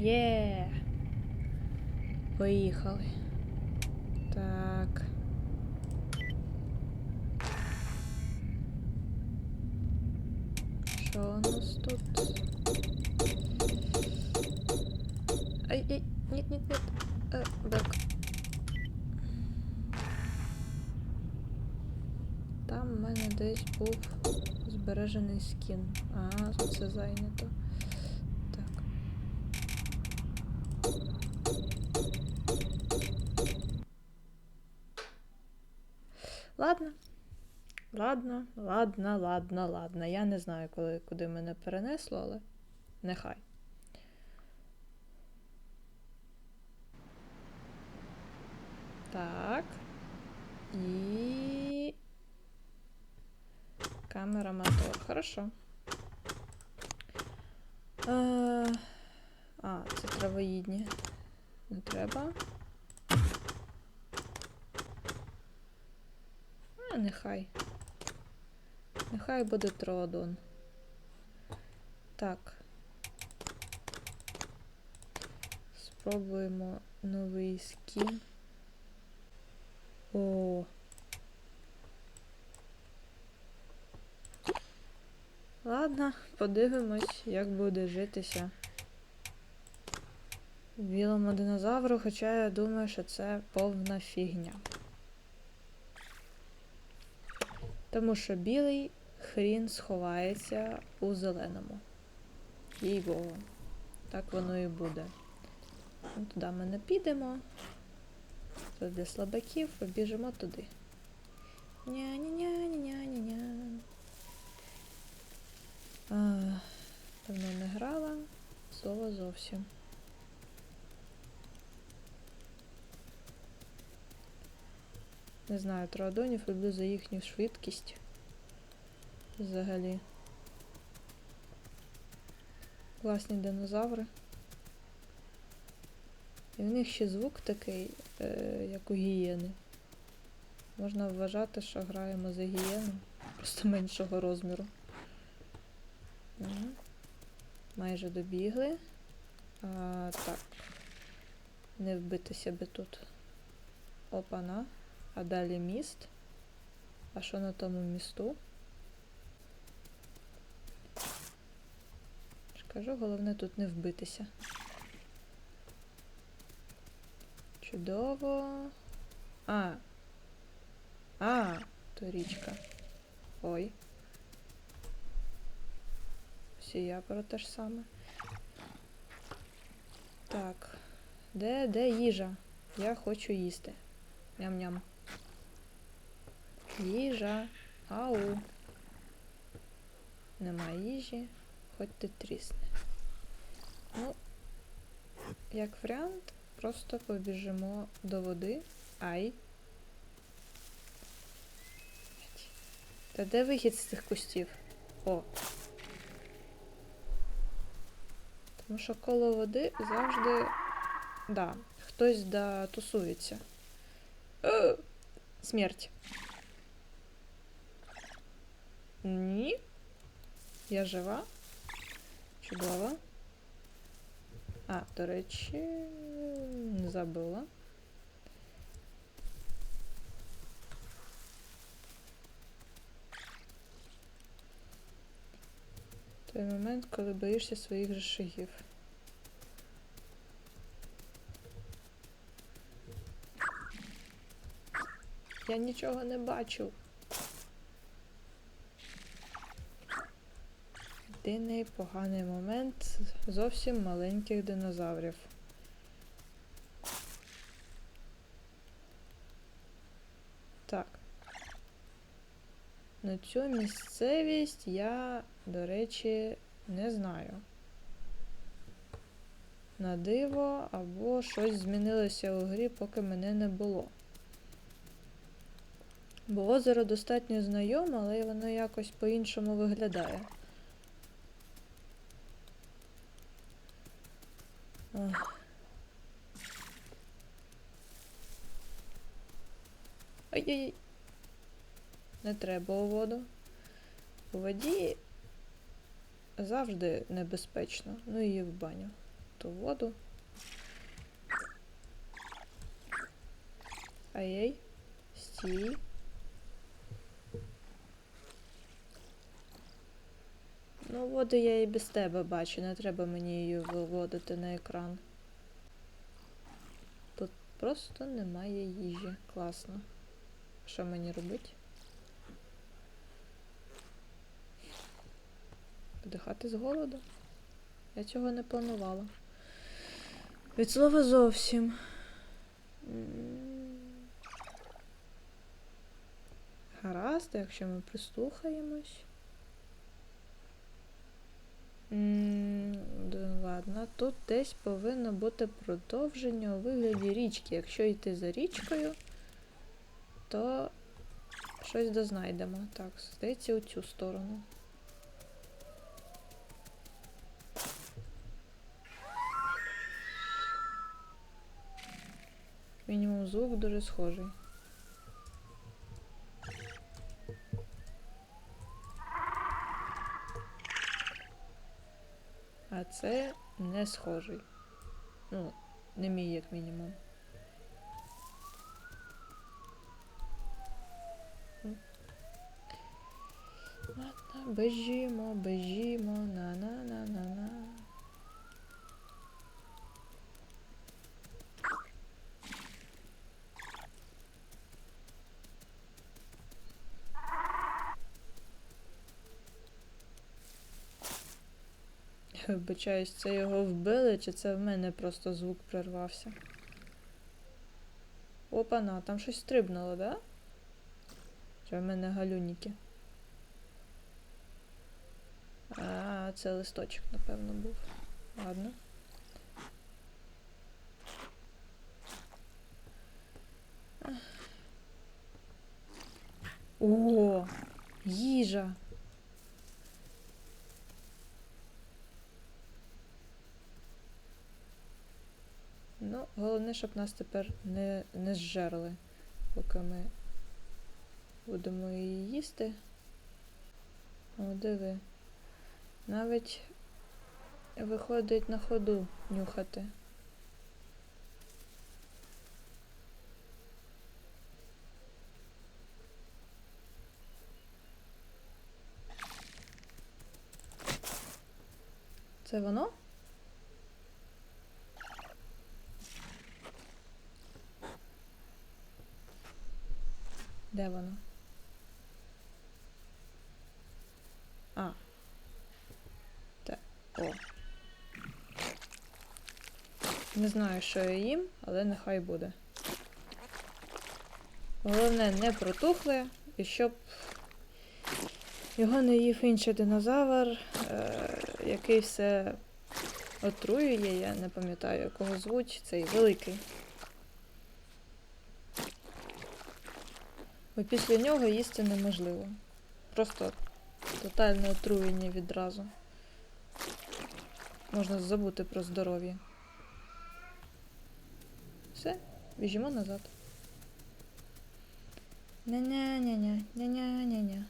Є. Поїхали. Так. Що у нас тут? Ай, ай, нет, нет, нет. Е, бек. Там в мене десь був збережений скін. А, тут це зайнято. Так. Ладно. Ладно, ладно, ладно, ладно. Я не знаю, коли, куди мене перенесло, але нехай. Так. І. Камера мотор. Хорошо. Е, А, це травоїдні. Не треба. А, нехай. Нехай буде троодон. Так. Спробуємо новий скін. О. Ладно, подивимось, як буде житися білому динозавру, хоча я думаю, що це повна фігня. Тому що білий хрін сховається у зеленому. Їй богу. Так воно і буде. Ну, Туди ми не підемо. Тут для слабаків, побіжимо туди. Ня-ня-ня-ня-ня-ня-ня. А, Давно не грала. Слово зовсім. Не знаю, троадонів люблю за їхню швидкість. Взагалі. Класні динозаври. І в них ще звук такий, е, як у гієни. Можна вважати, що граємо за гієну, просто меншого розміру. Майже добігли. А, так. Не вбитися би тут. Опана. А далі міст. А що на тому місту? Кажу, головне тут не вбитися. Чудово. А. А, то річка. Ой. Всі я про те ж саме. Так. Де, де їжа? Я хочу їсти. Ням-ням. Їжа. Ау. Нема їжі. Хоч ти трісни. Ну, як варіант, просто побіжимо до води. Ай. Та де вихід з цих кустів? О. Тому що коло води завжди. Да, хтось да тусується. Е, Смерть. Ні. Я жива. Чудово. А, до речі, не забула. Той момент, коли боїшся своїх же шагів. Я нічого не бачу. Єдиний поганий момент зовсім маленьких динозаврів. Так. На цю місцевість я, до речі, не знаю. На диво або щось змінилося у грі, поки мене не було. Бо озеро достатньо знайоме, але воно якось по-іншому виглядає. Ай-яй-яй. Не треба у воду. У воді завжди небезпечно. Ну і в баню. ту воду. Ай-яй. Стій. Ну, воду я і без тебе бачу, не треба мені її виводити на екран. Тут просто немає їжі. Класно. Що мені робити? Подихати з голоду? Я цього не планувала. Від слова зовсім. Гаразд, якщо ми прислухаємось. Ладно, тут десь повинно бути продовження у вигляді річки. Якщо йти за річкою, то щось дознайдемо. Так, здається, у цю сторону. Мінімум звук дуже схожий. Це не схожий. Ну, не мій, як мінімум. Ладно, бежімо, бежімо, на-на-на-на-на. Вибачаюсь, це його вбили, чи це в мене просто звук прервався? Опана, там щось стрибнуло, да? Чи в мене галюніки? А, це листочок, напевно, був. Ладно. О, їжа. Ну, головне, щоб нас тепер не, не зжерли, поки ми будемо її їсти. О, диви. Навіть виходить на ходу нюхати. Це воно? Де воно? А. Так. О. Не знаю, що я їм, але нехай буде. Головне, не протухле, і щоб його не їв інший динозавр, е, який все отруює, я не пам'ятаю, якого звуть, цей великий. Бо після нього їсти неможливо. Просто тотальне отруєння відразу. Можна забути про здоров'я. Все, біжимо назад. Ня-ня-ня-ня, ня-ня-ня-ня.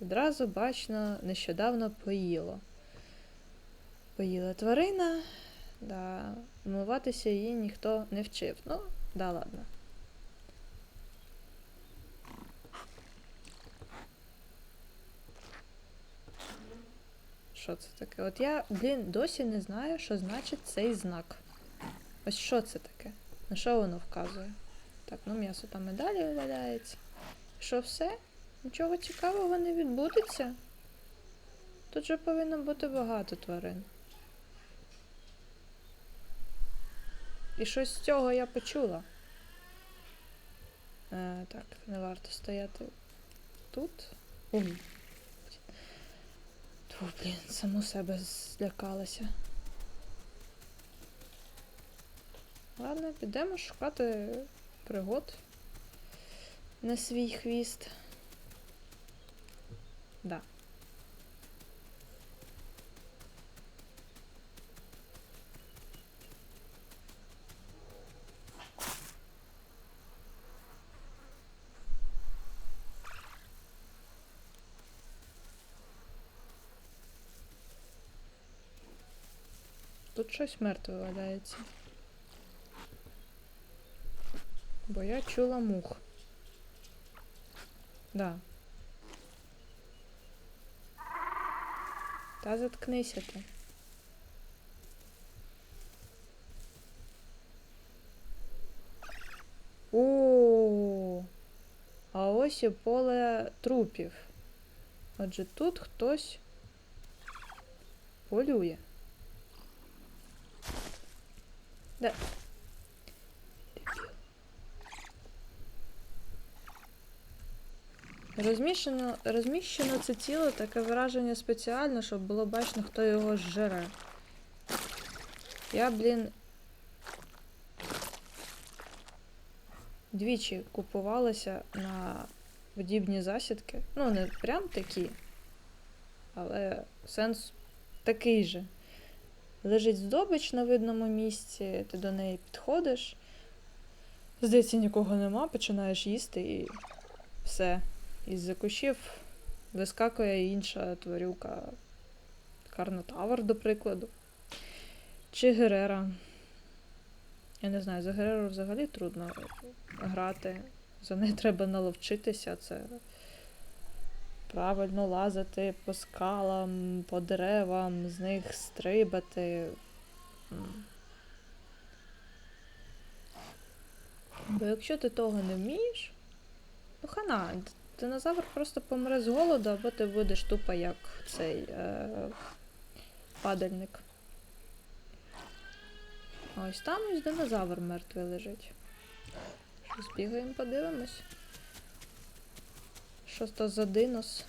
Відразу бачно нещодавно поїло. Поїла тварина, да, вмиватися її ніхто не вчив. Ну, да, ладно. Що це таке? От я, блін, досі не знаю, що значить цей знак. Ось що це таке? На що воно вказує? Так, ну м'ясо там і далі валяється. Що все? Нічого цікавого не відбудеться. Тут же повинно бути багато тварин. І щось з цього я почула. Е, так, не варто стояти тут. Тьфу, блін, саму себе злякалася. Ладно, підемо шукати пригод на свій хвіст. Да. Щось мертве валяється. Бо я чула мух. Да. Та заткнися ти. О, а ось і поле трупів. Отже, тут хтось полює. Дебіл. Розміщено, розміщено це тіло таке враження спеціально, щоб було бачно, хто його зжере. Я, блін, двічі купувалася на подібні засідки. Ну, не прям такі, але сенс такий же. Лежить здобич на видному місці, ти до неї підходиш. Здається, нікого нема, починаєш їсти і все. Із-за кущів вискакує інша тварюка. Карнотавр, до прикладу. Чи Герера. Я не знаю, за Гереру взагалі трудно грати. За неї треба наловчитися. Це правильно лазити по скалам, по деревам, з них стрибати. Бо якщо ти того не вмієш, то хана, динозавр просто помре з голоду, або ти будеш тупо як цей е, падальник. Ось там ось динозавр мертвий лежить. Що, збігаємо, подивимось. Що то за динос?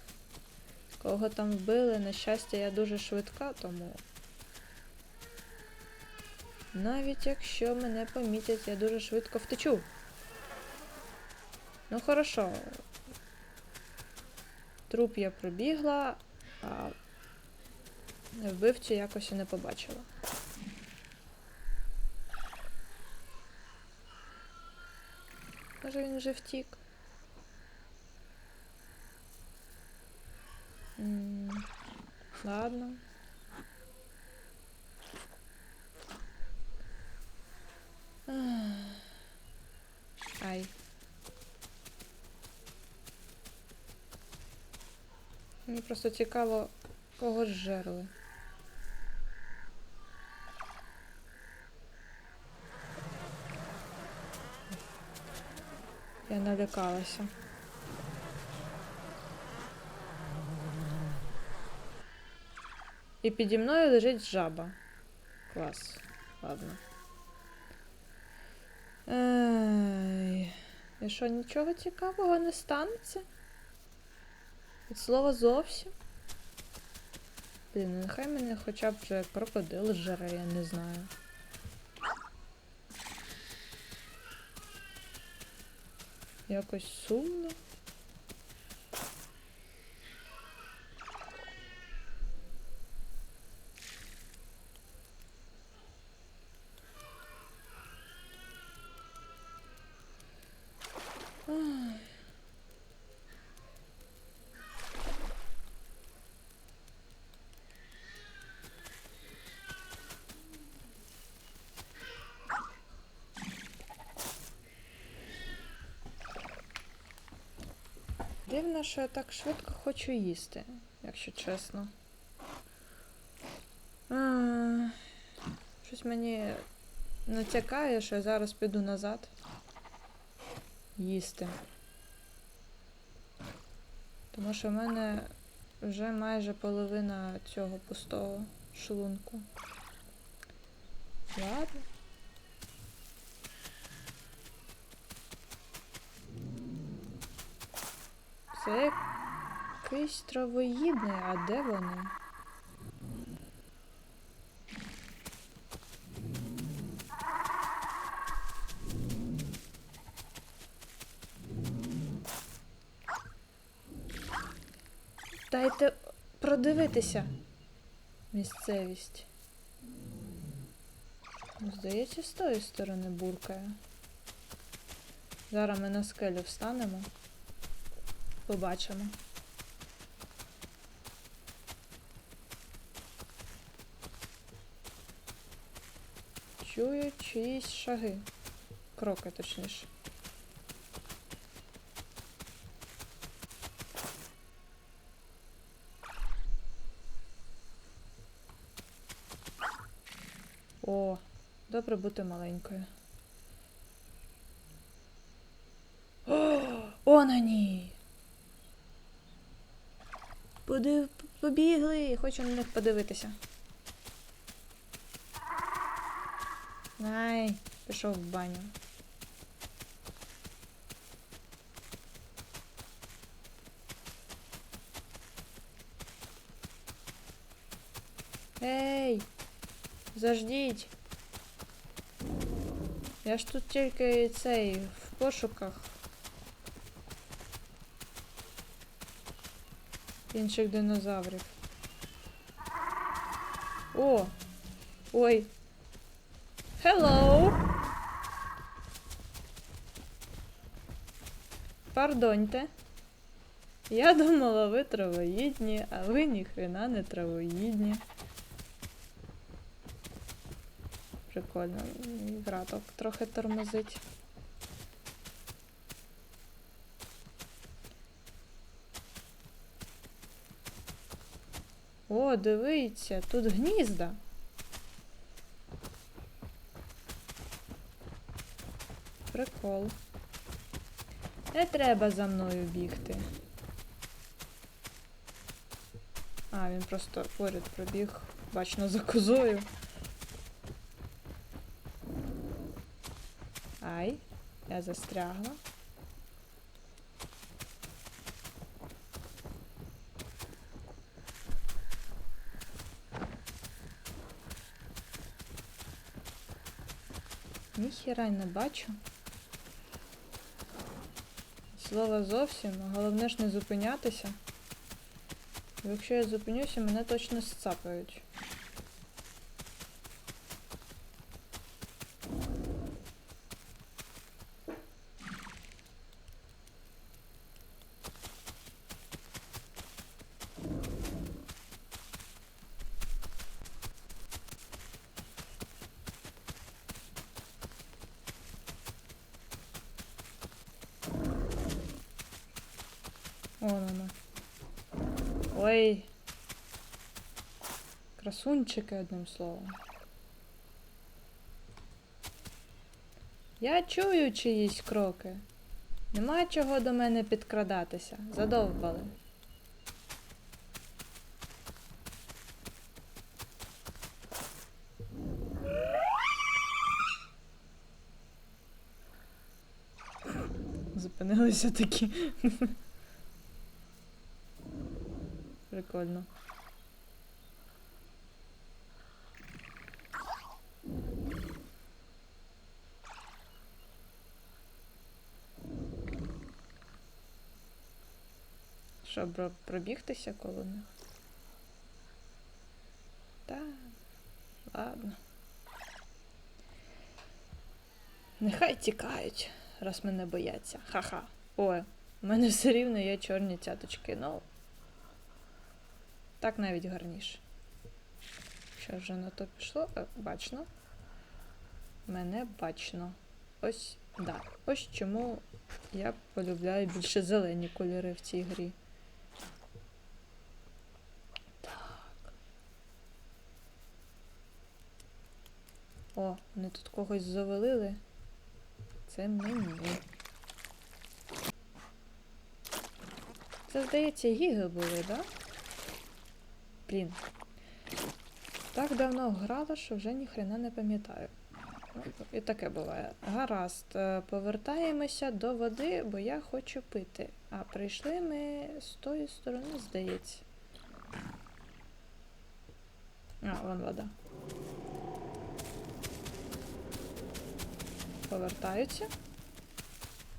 Кого там вбили? На щастя, я дуже швидка, тому. Навіть якщо мене помітять, я дуже швидко втечу. Ну, хорошо. Труп я пробігла, а вбивцю якось і не побачила. Може він вже втік. Ладно. Ай. Мені просто цікаво, кого ж жерли. Я налякалася. І піді мною лежить жаба. Клас. Ладно. Ей. І що, нічого цікавого не станеться? Від слова зовсім? Блін, ну нехай мене хоча б вже крокодил жере, я не знаю. Якось сумно. Дивно, що я так швидко хочу їсти, якщо чесно. А, щось мені натякає, що я зараз піду назад їсти. Тому що в мене вже майже половина цього пустого шлунку. Ладно. Це якийсь травоїдний, а де вони? Дайте продивитися місцевість. Ну, Здається, з тої сторони буркає. Зараз ми на скелю встанемо. Побачимо. чую чиїсь шаги. Кроки, точніше. О, добре бути маленькою. О, Она ні! Подив... Побігли! Хочу на них подивитися. Ай, пішов в баню. Ей! Заждіть! Я ж тут тільки цей в пошуках. Інших динозаврів. О! Ой! Hello! Пардоньте. Я думала, ви травоїдні, а ви ніхрена не травоїдні. Прикольно. М, Граток трохи тормозить. О, дивіться, тут гнізда. Прикол. Не треба за мною бігти. А, він просто поряд пробіг, бачно, за козою. Ай, я застрягла. Ніхіра не бачу. Слова зовсім, головне ж не зупинятися. Якщо я зупинюся, мене точно сцапають. Вон оно. Ой. Красунчики, одним словом. Я чую чиїсь кроки. Нема чого до мене підкрадатися. Задовбали. Зупинилися такі. Прикольно. Що, пробігтися коло них? Та, ладно. Нехай тікають, раз мене бояться. Ха-ха. Ой, у мене все рівно є чорні цяточки, ну. Так навіть гарніше. Що вже на то пішло? Е, Бачно. Мене бачно. Ось, да. Ось чому я полюбляю більше зелені кольори в цій грі. Так. О, вони тут когось завалили. Це мені. Це, здається, гіги були, так? Да? Блін. Так давно грала, що вже ніхрена не пам'ятаю. І таке буває. Гаразд, е, повертаємося до води, бо я хочу пити. А прийшли ми з тої сторони, здається. А, вон вода. Повертаються.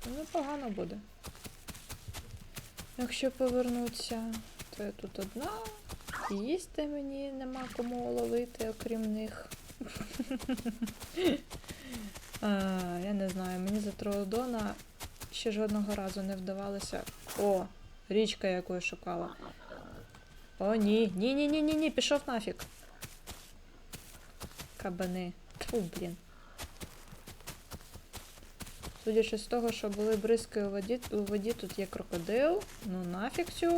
Ну, Непогано буде. Якщо повернуться, то я тут одна. Їсти мені нема кому ловити, окрім них. а, я не знаю, мені за Троодона ще жодного разу не вдавалося. О, річка, яку шукала. О, ні. Ні, ні, пішов нафіг. Кабани. Тьфу, блін. Судячи з того, що були бризки у воді, у воді тут є крокодил. Ну нафіг цю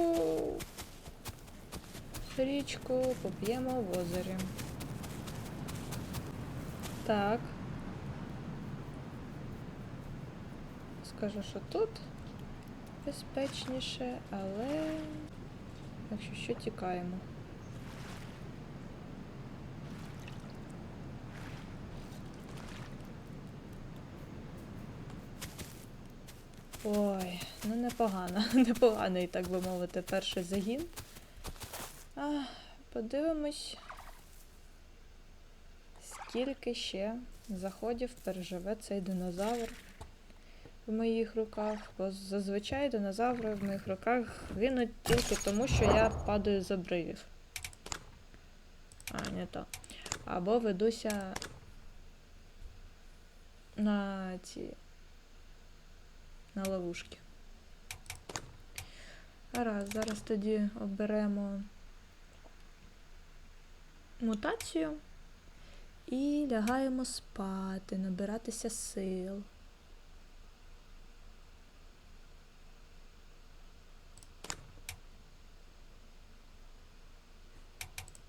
річку поп'ємо в озері. Так. Скажу, що тут безпечніше, але якщо що, тікаємо. Ой, ну непогано, непоганий, так би мовити, перший загін. А, подивимось, скільки ще заходів переживе цей динозавр в моїх руках. Бо зазвичай динозаври в моїх руках гинуть тільки тому, що я падаю з обривів. А, не то. Або ведуся на ці на ловушки. Гаразд, зараз тоді оберемо мутацію і лягаємо спати, набиратися сил.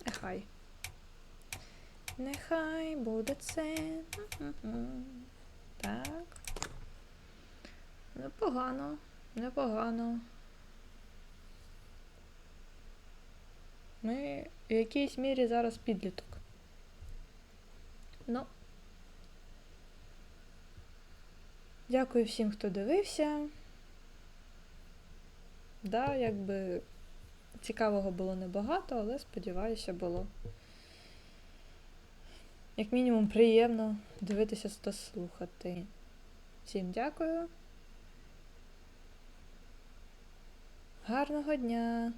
Нехай. Нехай буде це. Так. Непогано, непогано. Ми в якійсь мірі зараз підліток. Ну. Дякую всім, хто дивився. Да, якби цікавого було небагато, але сподіваюся, було. Як мінімум приємно дивитися та слухати. Всім дякую. Гарного дня!